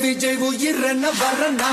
விஜய் உயிர் என்ன வரனா